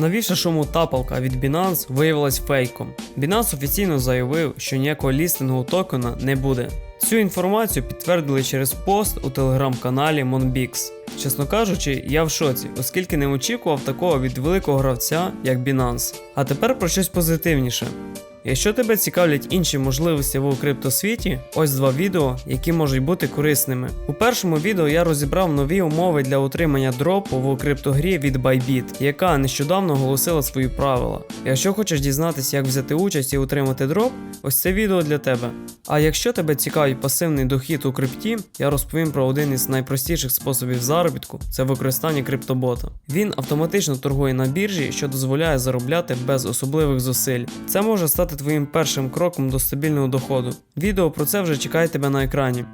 Навіщо шуму тапалка від Binance виявилась фейком. Binance офіційно заявив, що ніякого лістингу токена не буде. Цю інформацію підтвердили через пост у телеграм-каналі Monbix. Чесно кажучи, я в шоці, оскільки не очікував такого від великого гравця, як Binance. А тепер про щось позитивніше. Якщо тебе цікавлять інші можливості в криптосвіті, ось два відео, які можуть бути корисними. У першому відео я розібрав нові умови для отримання дропу в криптогрі від Bybit, яка нещодавно оголосила свої правила. Якщо хочеш дізнатися, як взяти участь і отримати дроп, ось це відео для тебе. А якщо тебе цікавить пасивний дохід у крипті, я розповім про один із найпростіших способів заробітку це використання криптобота. Він автоматично торгує на біржі, що дозволяє заробляти без особливих зусиль. Це може стати твоїм першим кроком до стабільного доходу. Відео про це вже чекає тебе на екрані.